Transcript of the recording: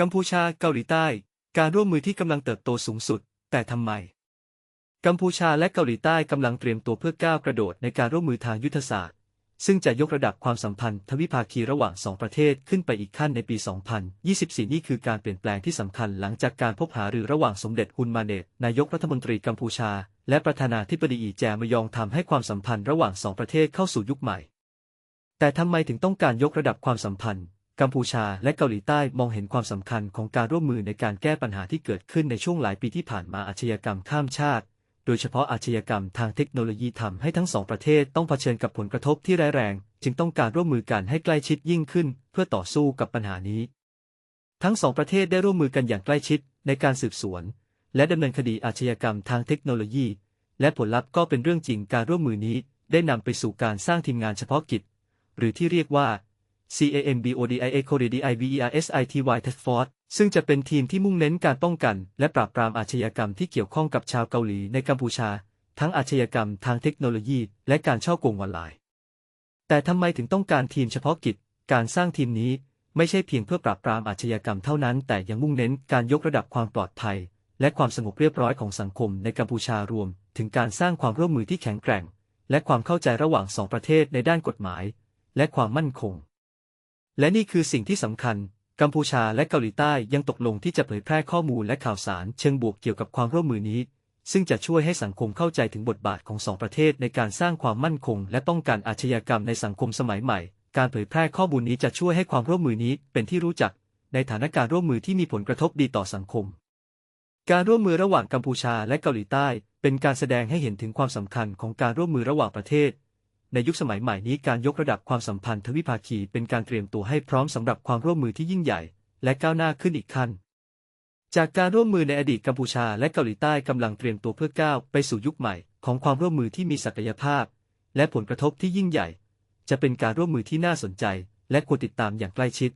กัมพูชาเกาหลีใต้ การร่วมมือที่กำลังเติบโตสูงสุด แต่ทำไม กัมพูชาและเกาหลีใต้กำลังเตรียมตัวเพื่อก้าวกระโดดในการร่วมมือทางยุทธศาสตร์ ซึ่งจะยกระดับความสัมพันธ์ทวิภาคีระหว่างสองประเทศขึ้นไปอีกขั้นในปี 2024 นี่คือการเปลี่ยนแปลงที่สำคัญหลังจากการพบหารือระหว่างสมเด็จฮุนมาเนตนายกรัฐมนตรีกัมพูชา และประธานาธิบดีอีแจมยองทำให้ความสัมพันธ์ระหว่างสองประเทศเข้าสู่ยุคใหม่ แต่ทำไมถึงต้องการยกระดับความสัมพันธ์ กัมพูชาและเกาหลีใต้มองเห็นความสำคัญของการร่วมมือในการแก้ปัญหาที่เกิดขึ้นในช่วงหลายปีที่ผ่านมาอาชญากรรมข้ามชาติ โดยเฉพาะอาชญากรรมทางเทคโนโลยีทำให้ทั้งสองประเทศต้องเผชิญกับผลกระทบที่ร้ายแรง จึงต้องการร่วมมือกันให้ใกล้ชิดยิ่งขึ้น เพื่อต่อสู้กับปัญหานี้ ทั้งสองประเทศได้ร่วมมือกันอย่างใกล้ชิดในการสืบสวน และดำเนินคดีอาชญากรรมทางเทคโนโลยี และผลลัพธ์ก็เป็นเรื่องจริงการร่วมมือนี้ ได้นำไปสู่การสร้างทีมงานเฉพาะกิจ หรือที่เรียกว่า CAMBODIA CODDIVERSITY Task Force ซึ่งจะเป็นทีมที่มุ่งเน้นการป้องกัน และปราบปรามอาชญากรรมที่เกี่ยวข้องกับชาวเกาหลีในกัมพูชา ทั้งอาชญากรรมทางเทคโนโลยี และการช่อโกงออนไลน์ แต่ทำไมถึงต้องการทีมเฉพาะกิจ การสร้างทีมนี้ไม่ใช่เพียงเพื่อปราบปรามอาชญากรรมเท่านั้น แต่ยังมุ่งเน้นการยกระดับความปลอดภัย และความสงบเรียบร้อยของสังคมในกัมพูชารวม ถึงการสร้างความร่วมมือที่แข็งแกร่ง และความเข้าใจระหว่างสองประเทศในด้านกฎหมาย และความมั่นคง และนี่คือสิ่งที่สำคัญ กัมพูชาและเกาหลีใต้ยังตกลงที่จะเผยแพร่ข้อมูลและข่าวสารเชิงบวกเกี่ยวกับความร่วมมือนี้ ซึ่งจะช่วยให้สังคมเข้าใจถึงบทบาทของสองประเทศในการสร้างความมั่นคง และป้องกันอาชญากรรมในสังคมสมัยใหม่ การเผยแพร่ข้อมูลนี้จะช่วยให้ความร่วมมือนี้เป็นที่รู้จัก ในฐานะการร่วมมือที่มีผลกระทบดีต่อสังคม การร่วมมือระหว่างกัมพูชาและเกาหลีใต้ เป็นการแสดงให้เห็นถึงความสำคัญของการร่วมมือระหว่างประเทศ ในยุคสมัยใหม่นี้การยกระดับความสัมพันธ์ทวิภาคีเป็นการเตรียมตัวให้พร้อมสำหรับความร่วมมือที่ยิ่งใหญ่ และก้าวหน้าขึ้นอีกขั้น จากการร่วมมือในอดีตกัมพูชาและเกาหลีใต้กำลังเตรียมตัวเพื่อก้าวไปสู่ยุคใหม่ ของความร่วมมือที่มีศักยภาพ และผลกระทบที่ยิ่งใหญ่ จะเป็นการร่วมมือที่น่าสนใจ และควรติดตามอย่างใกล้ชิด